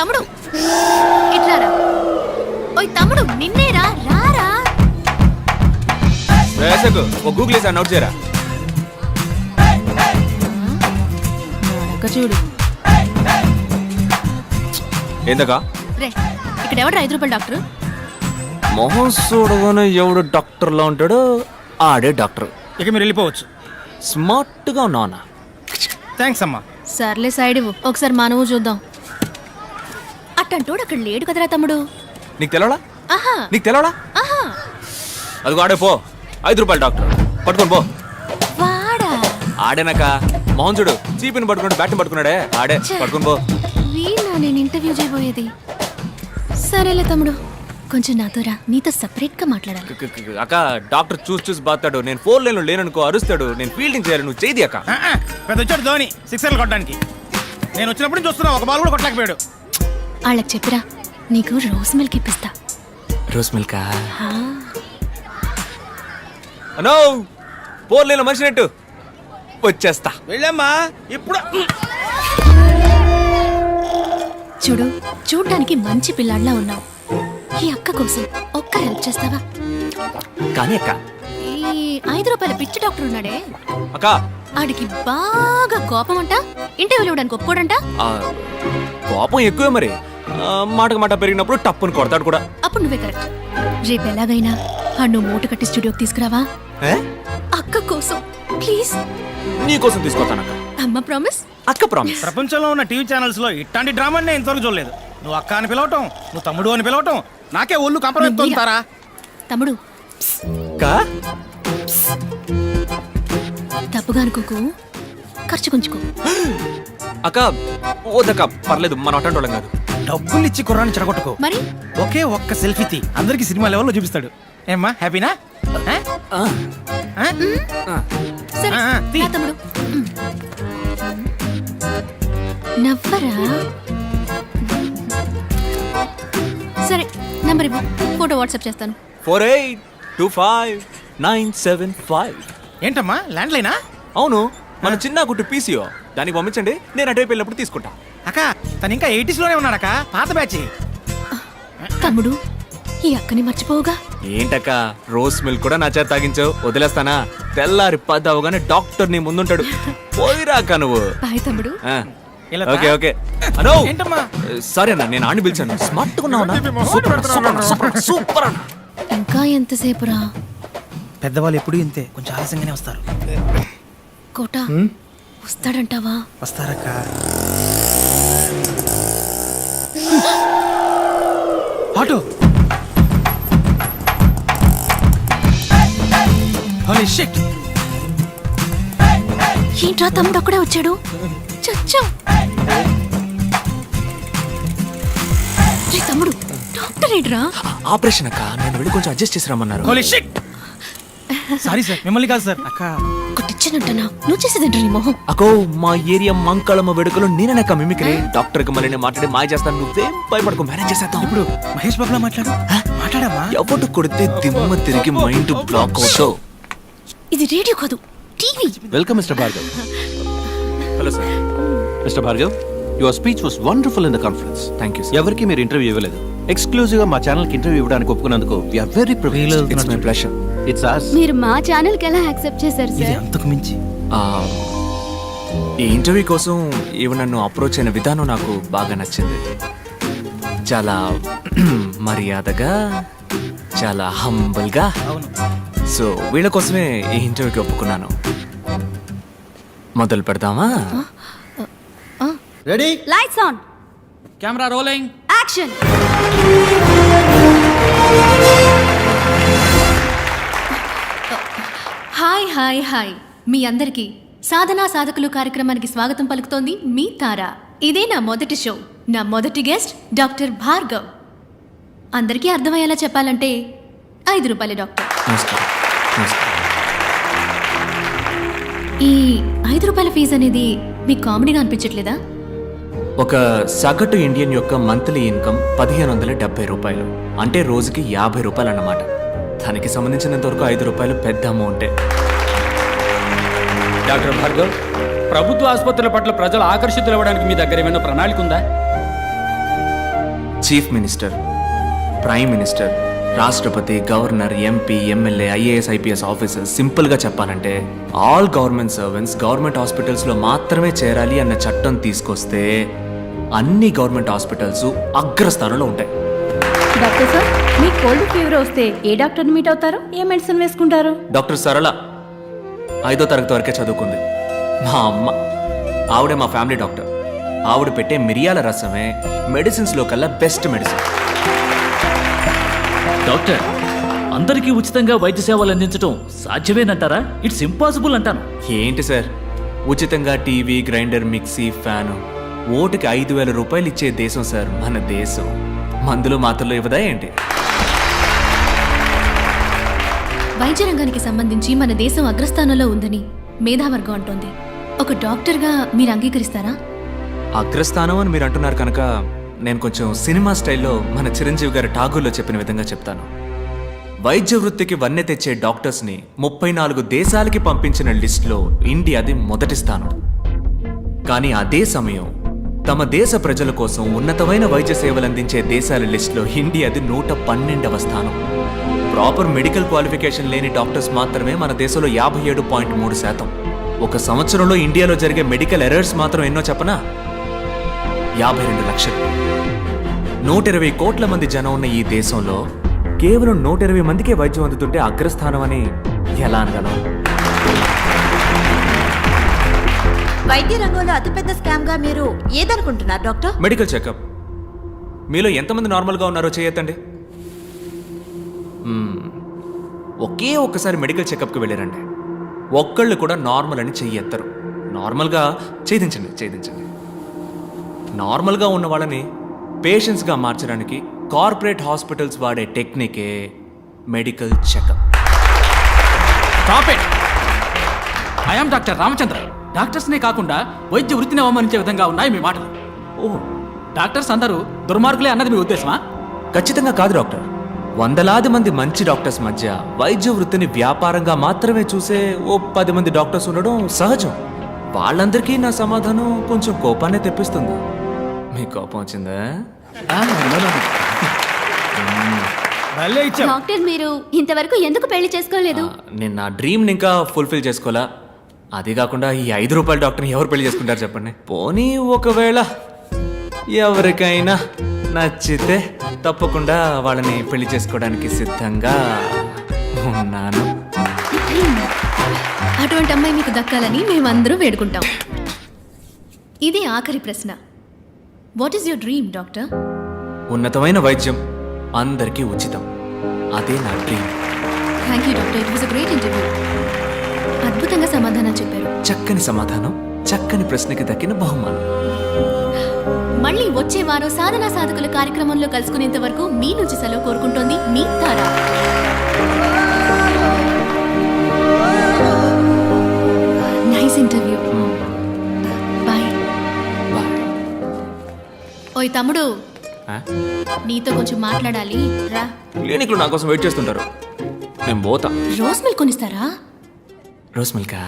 తమ్ముడు. ఇట్లారా ఓయ్ తమ్ముడు నిన్నేరా రారా? వేసకు ఒక గూగుల్ వేసి నోట్ చేయరా? ఒక్క చూడు. ఏందకా రే ఇక్కడ ఎవడు ఐదు రూపాయలు డాక్టర్? మొహం చూడగానే ఎవడు డాక్టర్లా ఉంటాడో ఆడే డాక్టర్. ఇక మీరు వెళ్ళిపోవచ్చు. స్మార్ట్గా ఉన్నావునా థ్యాంక్స్ అమ్మా. సర్లే సైడ్ ఇవ్వు. ఒకసారి మా నువ్వు చూద్దాం. అట్టంటోడు అక్కడ లేడు కదరా తమ్ముడు? నీకు తెలవడా? ఆహా. నీకు తెలవడా? ఆహా. అదిగో ఆడే పో. ఐదు రూపాయలు డాక్టర్. పట్టుకొని పో. వాడా? ఆడేనాక మొహం చూడు. చీపిని పట్టుకున్నాడు బ్యాట్ని పట్టుకున్నాడే. ఆడే. ఛే. పట్టుకొని పో. వీణా నేను ఇంటర్వ్యూ చేయబోయేది? సరేలే తమ్ముడు. కొంచెం నాతో రా. నీతో సపరేట్గా మాట్లాడాలి. క- క- క- అక్క డాక్టర్ చూసి చూసి బాతాడు నేను ఫోర్ లైన్లో లేననుకో అరుస్తాడు. నేను ఫీల్డింగ్ చేయాలి. నువ్వు చేయి అక్క ఆ, ఆ, పెద్ద వచ్చాడు ధోని. సిక్సర్లు కొట్టడానికి. నేను వచ్చినప్పుడు చూస్తున్నా ఒక బాల్ కూడా కొట్టలేకపోయాడు. వాళ్ళకి చెప్పిరా. నీకు రోజ్ మిల్క్ ఇప్పిస్తా. రోస్ మిల్కా? హా. అనో ఫోర్ లైన్లో మనిషి నెట్టు వచ్చేస్తా. వెళ్ళమ్మా ఇప్పుడు. చూడు చూడ్డానికి మంచి పిల్లాడిలా ఉన్నావు. ఈ అక్క కోసం ఒక్క హెల్ప్ చేస్తావా? కానీ అక్క. ఈ ఐదు రూపాయల పిచ్చి డాక్టర్ ఉన్నాడే. అక్క. ఆడికి బాగా కోపం అంట ఇంటర్వ్యూలు ఇవ్వడానికి ఒప్పుకోడంట. ఆ, కోపం ఎక్కువే మరి. మాటకు మాట పెరిగినప్పుడు టప్పుని కొడతాడు కూడా. అప్పుడు నువ్వే కరెక్ట్. రేపు ఎలాగైనా నువ్వు మూట కట్టి స్టూడియోకి తీసుకురావా? అక్క కోసం ప్లీజ్. నీకోసం తీసుకొస్తాను అక్క. అమ్మ ప్రామిస్. అక్క ప్రామిస్. ప్రపంచంలో ఉన్న టీవీ ఛానల్స్లో ఇట్లాంటి డ్రామా నేను ఇంతవరకు చూడలేదు. నువ్వు అక్క అని పిలవటం నువ్వు తమ్ముడు అని పిలవటం నాకే ఒళ్ళు కంపరెత్తుంటారా తమ్ముడు. అక్క తప్పుగా అనుకోకు. ఖర్చు కొంచుకో. అక్క ఓదక్క పర్లేదు మన అటెండ్ వాళ్ళం కాదు. డబ్బులు ఇచ్చి కుర్రాన్ని చెడగొట్టుకో. మరి? ఒకే ఒక్క సెల్ఫీ తీ. అందరికి సినిమా లెవెల్లో చూపిస్తాడు. ఏమ్మా హ్యాపీనా? ఆ? సరే ఆ, తీ. తమ్ముడు. నవ్వరా? సరే నంబర్ ఇవ్వు. ఫోటో వాట్సాప్ చేస్తాను. Four eight two five nine seven five. ఏంటమ్మా ల్యాండ్ లైనా అవును మన చిన్న గుట్టు పీసీఓ. దానికి పంపించండి నేను అటువైపు వెళ్ళినప్పుడు తీసుకుంటా. అక్క తను ఇంకా ఎయిటీస్లోనే ఉన్నాడక్క పాత బ్యాచ్. తమ్ముడు ఈ అక్కని మర్చిపోవుగా? ఏంటక్క రోస్ మిల్క్ కూడా నా చేత తాగించావు? వదిలేస్తానా? తెల్లారి పది అవగానే డాక్టర్ నీ ముందుంటాడు. పోయిరాక నువ్వు. బాయ్ తమ్ముడు. ఆ, ఇలా ఓకే ఓకే. అనో. ఏంటమ్మా? సారీ అన్న నేను ఆడిని పిలిచాను. స్మార్ట్ ఉన్నావు సూపర్ అన్న, సూపర్ అన్న, సూపర్ అన్న, సూపర్ అన్న. ఇంకా ఎంతసేపు రా పెద్దవాళ్ళు ఎప్పుడు ఇంతే. కొంచెం ఆలస్యంగానే వస్తారు. కోట వస్తాడంటావా? వస్తారక్క. ఆటో. Holy shit. ఏంట్రా తమ్ముడు అక్కడే వచ్చాడు? చచ్చా. తమ్ముడు డాక్టర్ ఏంట్రా? ఆపరేషన్ అక్క నేను వెళ్ళి కొంచెం అడ్జస్ట్ చేసి రమ్మన్నారు. Holy shit. సారీ సార్ మిమ్మల్ని కాదు సార్. అక్క నువ్వు చేసేదేంట్రా నీ మొహం? అకో మా ఏరియా మంకళమ్మ వేడుకలో నేననక్క మిమిక్రీ. డాక్టర్కి మళ్ళీ నేను మాట్లాడి మాయ చేస్తాను. నువ్వేం భయపడకు మేనేజ్ చేసేద్దాం. ఇప్పుడు మహేష్ బాబులా మాట్లాడు? మాట్లాడమ్మా. ఎవడు కొడితే దిమ్మ తిరిగి మైండ్ బ్లాక్ అవుతావు ఇది రేడియో కాదు TV. Mr. Bhargav. Hello sir. Mr. Bhargav, your speech was wonderful in the conference. Thank you ఎవరికి మీరు ఇంటర్వ్యూ ఇవ్వలేదు. ఎక్స్క్లూజివ్గా మా ఛానల్కి ఇంటర్వ్యూ ఇవ్వడానికి ఒప్పుకున్నందుకు we are very privileged it's my pleasure it's as మీరు మా ఛానల్కి ఎలా యాక్సెప్ట్ చేశారు ఇది సార్ అంతకు మించి. ఈ ఇంటర్వ్యూ కోసం ఈమె నన్ను అప్రోచ్ అయిన విధానం నాకు బాగా నచ్చింది. చాలా మర్యాదగా చాలా హంబల్గా సో వీళ్ళ కోసమే ఈ ఇంటర్వ్యూకి ఒప్పుకున్నాను. మొదలు పెడదామా? Ready lights on camera rolling action hi hi hi. మీ అందరికీ సాధనా సాధకులు కార్యక్రమానికి స్వాగతం పలుకుతోంది మీ తార. ఇదే నా మొదటి షో. నా మొదటి గెస్ట్ డాక్టర్ భార్గవ్. అందరికీ అర్థమయ్యేలా చెప్పాలంటే ఐదు రూపాయల డాక్టర్. ఈ ఐదు రూపాయల ఫీజు అనేది మీకు కామెడీగా అనిపించట్లేదా? ఒక సగటు ఇండియన్ యొక్క మంత్లీ ఇన్కమ్ పదిహేను వందల డెబ్బై రూపాయలు. అంటే రోజుకి యాభై రూపాయలు అన్నమాట దానికి సంబంధించినంత వరకు ఐదు రూపాయలు పెద్ద అమౌంటే. డాక్టర్ భార్గవ్ ప్రభుత్వ ఆసుపత్రుల పట్ల ప్రజలు ఆకర్షితులు అవ్వడానికి మీ దగ్గర ఏమైనా ప్రణాళిక ఉందా చీఫ్ మినిస్టర్ ప్రైమ్ మినిస్టర్ రాష్ట్రపతి governor MP MLA IAS IPS officers సింపుల్గా చెప్పాలంటే ఆల్ గవర్నమెంట్ సర్వెంట్స్ గవర్నమెంట్ హాస్పిటల్స్లో మాత్రమే చేరాలి అన్న చట్టం తీసుకొస్తే అన్ని గవర్నమెంట్ హాస్పిటల్స్ అగ్రస్థానంలో ఉంటాయి. డాక్టర్ సార్ మీకు కోల్డ్ ఫీవర్ వస్తే ఏ డాక్టర్ని మీట్ అవుతారు? ఏ మెడిసిన్ వేసుకుంటారు? డాక్టర్ సరళ ఐదో తరగతి వరకే చదువుకుంది. మా అమ్మ ఆవిడే మా ఫ్యామిలీ డాక్టర్. ఆవిడ పెట్టే మిరియాల రసమే మెడిసిన్స్లో కల్లా బెస్ట్ మెడిసిన్. డాక్టర్ అందరికీ ఉచితంగా వైద్య సేవలు అందించడం సాధ్యమేనంటారా? ఇట్స్ ఇంపాసిబుల్ అంటాను. ఏంటి సార్? ఉచితంగా టీవీ గ్రైండర్ మిక్సీ ఫ్యాను. ఓటుకి ఐదు వేల రూపాయలు ఇచ్చే దేశం సార్ మన దేశం. మందులు మాత్రలు ఇవ్వదా ఏంటి? వైద్య రంగానికి సంబంధించి మన దేశం అగ్రస్థానంలో ఉందని మేధావర్గం అంటోంది. ఒక డాక్టర్గా మీరు అంగీకరిస్తారా? అగ్రస్థానం అని మీరు అంటున్నారు కనుక నేను కొంచెం సినిమా స్టైల్లో మన చిరంజీవి గారి ఠాగూర్లో చెప్పిన విధంగా చెప్తాను. వైద్య వృత్తికి వన్నె తెచ్చే డాక్టర్స్ని ముప్పై నాలుగు దేశాలకి పంపించిన లిస్టులో ఇండియాది మొదటి స్థానం. కానీ అదే సమయం తమ దేశ ప్రజల కోసం ఉన్నతమైన వైద్య సేవలు అందించే దేశాల లిస్టులో ఇండియాది నూట పన్నెండవ స్థానం. ప్రాపర్ మెడికల్ క్వాలిఫికేషన్ లేని డాక్టర్స్ మాత్రమే మన దేశంలో యాభై ఏడు పాయింట్ మూడు శాతం. ఒక సంవత్సరంలో ఇండియాలో జరిగే మెడికల్ ఎర్రర్స్ మాత్రం ఎన్నో చెప్పనా? యాభై రెండు లక్షలు. నూట ఇరవై కోట్ల మంది జనం ఉన్న ఈ దేశంలో కేవలం నూట ఇరవై మందికే వైద్యం అందుతుంటే అగ్రస్థానం అని ఎలా అనగలం? వైద్య రంగంలో అతిపెద్ద స్కామ్గా మీరు ఏదనుకుంటున్నారు డాక్టర్? Medical checkup. మీలో ఎంతమంది నార్మల్గా ఉన్నారో చేయొద్దండి. ఒకే ఒక్కసారి మెడికల్ చెకప్కి వెళ్ళారండి. ఒక్కళ్ళు కూడా నార్మల్ అని చెయ్యెత్తరు నార్మల్గా ఛేదించండి ఛేదించండి. నార్మల్గా ఉన్న వాళ్ళని పేషెంట్స్గా మార్చడానికి కార్పొరేట్ హాస్పిటల్స్ వాడే టెక్నికే medical checkup. Stop it I'm doctor Ramachandra డాక్టర్స్నే కాకుండా వైద్య వృత్తిని అవమానించే విధంగా ఉన్నాయి మీ మాటలు. ఓ డాక్టర్స్ అందరూ దుర్మార్గులే అన్నది మీ ఉద్దేశమా? ఖచ్చితంగా కాదు డాక్టర్. వందలాది మంది మంచి డాక్టర్స్ మధ్య వైద్య వృత్తిని వ్యాపారంగా మాత్రమే చూసే ఓ పది మంది డాక్టర్స్ ఉండడం సహజం. వాళ్ళందరికీ నా సమాధానం కొంచెం కోపాన్ని తెప్పిస్తుంది. మీ కోపం వచ్చిందా? డాక్టర్ మీరు ఇంతవరకు ఎందుకు పెళ్ళి చేసుకోలేదు? నేను నా డ్రీమ్ని ఇంకా ఫుల్ఫిల్ చేసుకోవాలా అది కాకుండా ఈ ఐదు రూపాయల డాక్టర్ని ఎవరు పెళ్ళి చేసుకుంటారు చెప్పండి? పోనీ ఒకవేళ ఎవరికైనా నచ్చితే తప్పకుండా వాళ్ళని పెళ్ళి చేసుకోవడానికి సిద్ధంగా ఉన్నాను. అటువంటి అమ్మాయి మీకు దక్కాలని మేమందరూ వేడుకుంటాం. ఇది ఆఖరి ప్రశ్న. What is your dream doctor ఉన్నతమైన వైద్యం అందరికీ ఉచితం. అదే నా dream thank you doctor it was great interview అద్భుతంగా సమాధానం చెప్పారు. చక్కని సమాధానం చక్కని ప్రశ్నకి దక్కిన బహుమానం. మళ్ళీ వచ్చే వారం సాధనా సాధకుల కార్యక్రమంలో కలుసుకునేంత వరకు మీ నుంచి సెలవు కోరుకుంటోంది మీ తారా. నైస్ ఇంటర్వ్యూ బాయ్ ఓయ్ తమ్ముడు? నీతో కొంచెం మాట్లాడాలి. రా. క్లినిక్లో నా కోసం వెయిట్ చేస్తుంటారు. నేను పోతా. రోజ్ మిల్క్ కొనిస్తారా? రోస్ మిల్కా?